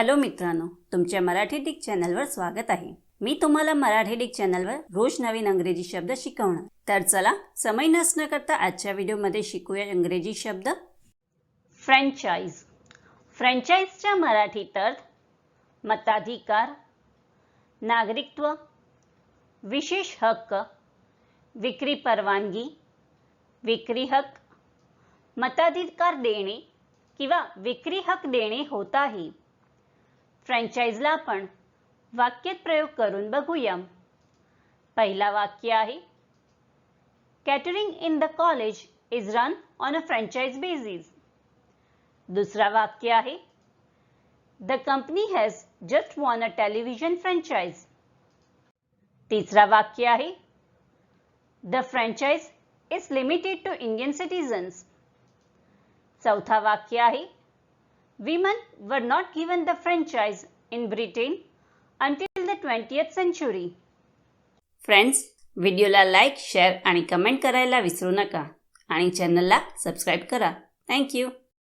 Hello मित्रांनो तुमच्या Marathi Dick चॅनलवर स्वागत आहे. मी तुम्हाला मराठी डिक चॅनलवर रोज नवीन अंग्रेजी शब्द शिकवणार. तर चला समय नसणं करता आजच्या व्हिडिओमध्ये शिकूया इंग्रजी शब्द. फ्रँचाईज फ्रँचाईजच्या मराठीत अर्थ मताधिकार नागरिकत्व विशेष हक्क विक्री परवानगी विक्री हक्क मताधिकार देणे किंवा विक्री हक देणे होत आहे. फ्रँचाईजला आपण वाक्यात प्रयोग करून बघूया पहिला वाक्य आहे catering in the college is run on a franchise basis दुसरा वाक्य आहे the company has just won a television franchise तिसरा वाक्य आहे the franchise is limited to Indian citizens चौथा वाक्य आहे women were not given the franchise in Britain until the twentieth century friends व्हिडिओला लाईक शेअर आणि कमेंट करायला विसरू नका. आणि चॅनलला सबस्क्राईब करा. थँक्यू